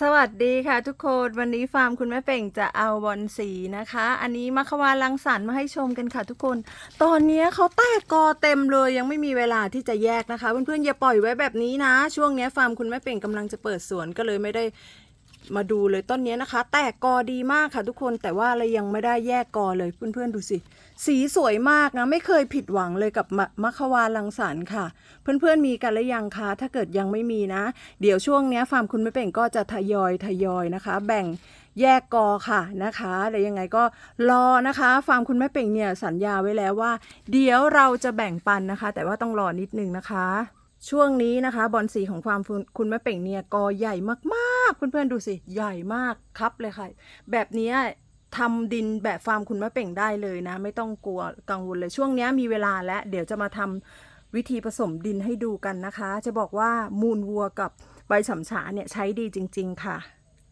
สวัสดีค่ะทุกคนวันนี้ฟาร์มคุณแม่เป่งจะเอาบอลสีนะคะ อันนี้มัควาลังสรรมาให้ชมกันค่ะทุกคน ตอนนี้เขาแตกกอเต็มเลยยังไม่มีเวลาที่จะแยกนะคะ เพื่อนๆอย่าปล่อยไว้แบบนี้นะ ช่วงนี้ฟาร์มคุณแม่เป่งกำลังจะเปิดสวนก็เลยไม่ได้ มาดูเลยต้นนี้นะคะ แตกกอดีมากค่ะทุกคนแต่ว่าเรายังไม่ได้แยกกอเลยเพื่อนๆดูสิ สีสวยมากนะไม่เคยผิดหวังเลยกับมะมัควานลังสรรค์ค่ะ เพื่อนๆมีกันหรือยังคะถ้าเกิดยังไม่มีนะ เดี๋ยวช่วงนี้ฟาร์มคุณไม่เป่งก็จะทยอยทยอยนะคะ แบ่งแยกกอค่ะนะคะแล้วยังไงก็รอนะคะฟาร์มคุณแม่เป่งเนี่ยสัญญาไว้แล้วว่า เดี๋ยวเราจะแบ่งปันนะคะ แต่ว่าต้องรอนิดนึงนะคะ ช่วงนี้นะคะ บอลสีของความคุณแม่เป่งเนี่ยกอใหญ่มากๆ เพื่อนๆดูสิ ใหญ่มากครับเลยค่ะ แบบนี้ทำดินแบบฟาร์มคุณแม่เป่งได้เลยนะ ไม่ต้องกลัวกังวลเลยช่วงนี้มีเวลาแล้วเดี๋ยวจะมาทำวิธีผสมดินให้ดูกันนะคะ จะบอกว่ามูลวัวกับใบฉำฉาเนี่ยใช้ดีจริง ๆ ค่ะ